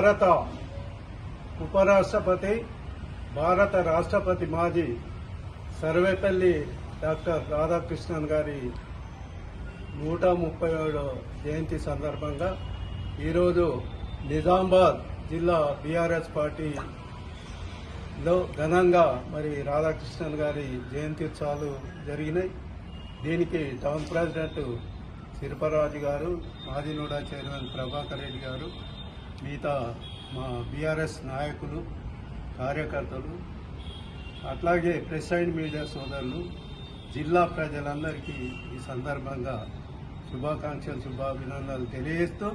భారత ఉపరాష్ట్రపతి భారత రాష్ట్రపతి మాజీ సర్వేపల్లి డాక్టర్ రాధాకృష్ణన్ గారి నూట ముప్పై ఏడో జయంతి సందర్భంగా ఈరోజు నిజామాబాద్ జిల్లా బీఆర్ఎస్ పార్టీలో ఘనంగా మరి రాధాకృష్ణన్ గారి జయంతి ఉత్సవాలు జరిగినాయి. దీనికి టౌన్ ప్రెసిడెంట్ శిల్పరాజు గారు ఆదినూడ చైర్మన్ ప్రభాకర్ రెడ్డి గారు మిగతా మా బీఆర్ఎస్ నాయకులు కార్యకర్తలు అట్లాగే ప్రెస్ అండ్ మీడియా సోదరులు జిల్లా ప్రజలందరికీ ఈ సందర్భంగా శుభాకాంక్షలు శుభాభినందనలు తెలియజేస్తూ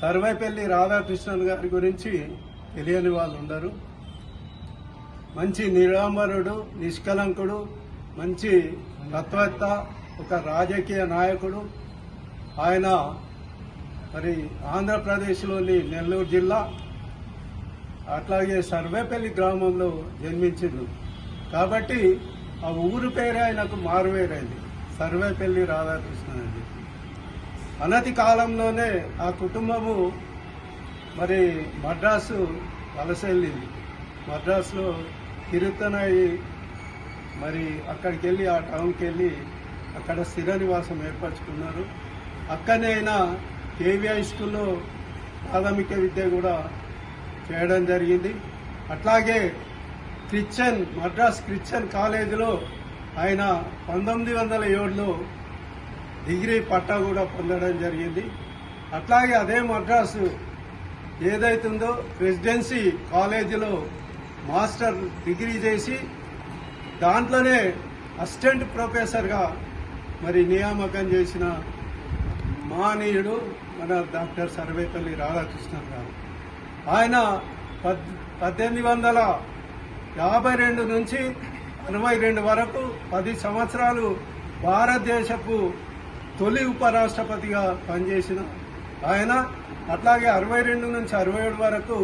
సర్వేపల్లి రాధాకృష్ణన్ గారి గురించి తెలియని వాళ్ళు ఉండరు. మంచి నిరామరుడు నిష్కలంకుడు మంచి తత్వవేత్త ఒక రాజకీయ నాయకుడు. ఆయన మరి ఆంధ్రప్రదేశ్లోని నెల్లూరు జిల్లా అట్లాగే సర్వేపల్లి గ్రామంలో జన్మించిండు కాబట్టి ఆ ఊరు పేరే ఆయనకు మారువేరైంది. సర్వేపల్లి రాధాకృష్ణ అని అనతి కాలంలోనే ఆ కుటుంబము మరి మద్రాసు వలస వెళ్ళింది మద్రాసులో తిరుగుతున్నాయి మరి అక్కడికి వెళ్ళి ఆ టౌన్కి వెళ్ళి అక్కడ స్థిర నివాసం ఏర్పరచుకున్నారు. అక్కనే అయినా కేవీఐ స్కూల్లో ప్రాథమిక విద్య కూడా చేయడం జరిగింది. అట్లాగే క్రిస్టియన్ మద్రాస్ క్రిస్టియన్ కాలేజీలో ఆయన పంతొమ్మిది వందల ఏడులో డిగ్రీ పట్టా కూడా పొందడం జరిగింది. అట్లాగే అదే మద్రాసు ఏదైతుందో రెసిడెన్సీ కాలేజీలో మాస్టర్ డిగ్రీ చేసి దాంట్లోనే అసిస్టెంట్ ప్రొఫెసర్గా మరి నియామకం చేసిన మహనీయుడు మన డాక్టర్ సర్వేపల్లి రాధాకృష్ణన్ గారు. ఆయన పద్ పద్దెనిమిది వందల యాభై రెండు నుంచి అరవై రెండు వరకు పది సంవత్సరాలు భారతదేశపు తొలి ఉపరాష్ట్రపతిగా పనిచేసిన ఆయన అట్లాగే అరవై రెండు నుంచి అరవై ఏడు వరకు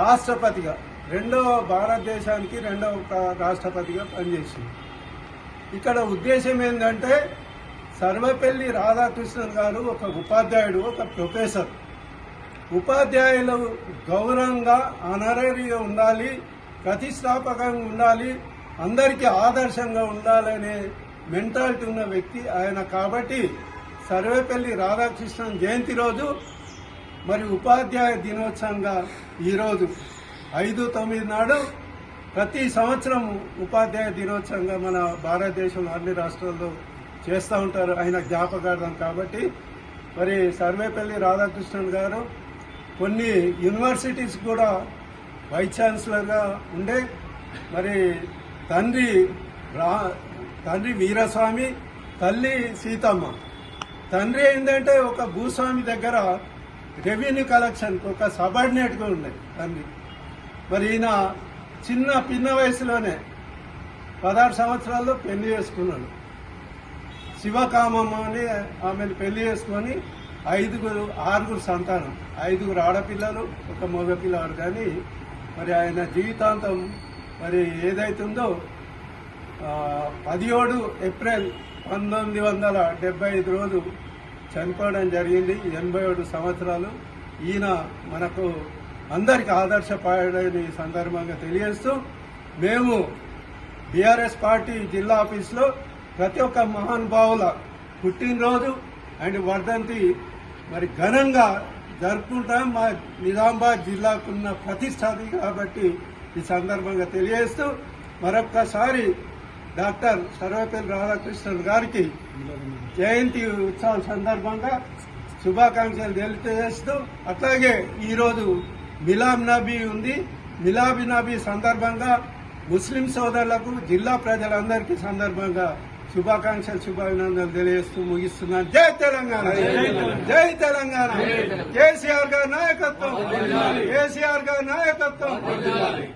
రాష్ట్రపతిగా రెండవ భారతదేశానికి రెండవ రాష్ట్రపతిగా పనిచేసింది. ఇక్కడ ఉద్దేశం ఏంటంటే సర్వపల్లి రాధాకృష్ణన్ గారు ఒక ఉపాధ్యాయుడు ఒక ప్రొఫెసర్. ఉపాధ్యాయులు గౌరవంగా అనరీగా ఉండాలి ప్రతిష్టాపకంగా ఉండాలి అందరికీ ఆదర్శంగా ఉండాలనే మెంటాలిటీ ఉన్న వ్యక్తి ఆయన కాబట్టి సర్వేపల్లి రాధాకృష్ణన్ జయంతి రోజు మరి ఉపాధ్యాయ దినోత్సవంగా ఈరోజు ఐదు తొమ్మిది నాడు ప్రతి సంవత్సరం ఉపాధ్యాయ దినోత్సవంగా మన భారతదేశం అన్ని రాష్ట్రాల్లో చేస్తూ ఉంటారు. ఆయన జ్ఞాపకార్థం కాబట్టి మరి సర్వేపల్లి రాధాకృష్ణన్ గారు కొన్ని యూనివర్సిటీస్ కూడా వైస్ ఛాన్సలర్గా ఉండే మరి తండ్రి రా తండ్రి వీరస్వామి తల్లి సీతమ్మ. తండ్రి ఏంటంటే ఒక భూస్వామి దగ్గర రెవెన్యూ కలెక్షన్ ఒక సబార్డినేట్గా ఉండే తండ్రి. మరి ఈయన చిన్న పిన్న వయసులోనే పదహారు సంవత్సరాల్లో పెళ్ళి చేసుకున్నాడు. శివకామమ్మ అని ఆమెను పెళ్ళి చేసుకొని ఐదుగురు ఆరుగురు సంతానం. ఐదుగురు ఆడపిల్లలు ఒక మగపిల్లాడు. కానీ మరి ఆయన జీవితాంతం మరి ఏదైతుందో పదిహేడు ఏప్రిల్ పంతొమ్మిది వందల డెబ్బై ఐదు రోజు చనిపోవడం జరిగింది. ఎనభై ఏడు సంవత్సరాలు. ఈయన మనకు అందరికి ఆదర్శపడని సందర్భంగా తెలియజేస్తూ మేము బీఆర్ఎస్ పార్టీ జిల్లా ఆఫీస్లో ప్రతి ఒక్క మహానుభావుల పుట్టినరోజు అండ్ వర్ధంతి మరి ఘనంగా జరుపుకుంటాం. మా నిజామాబాద్ జిల్లాకున్న ప్రతిష్టాది కాబట్టి ఈ సందర్భంగా తెలియజేస్తూ మరొక్కసారి డాక్టర్ సర్వపల్లి రాధాకృష్ణన్ గారికి జయంతి ఉత్సవం సందర్భంగా శుభాకాంక్షలు తెలియజేస్తూ అట్లాగే ఈరోజు మిలాబ్ నబీ ఉంది. మిలాబి నబీ సందర్భంగా ముస్లిం సోదరులకు జిల్లా ప్రజలందరికీ సందర్భంగా శుభాకాంక్షలు శుభాభినందనలు తెలియజేస్తూ ముగిస్తున్నాను. జై తెలంగాణ. జై తెలంగాణ. కేసీఆర్ గారి నాయకత్వం. కేసీఆర్ గారి నాయకత్వం.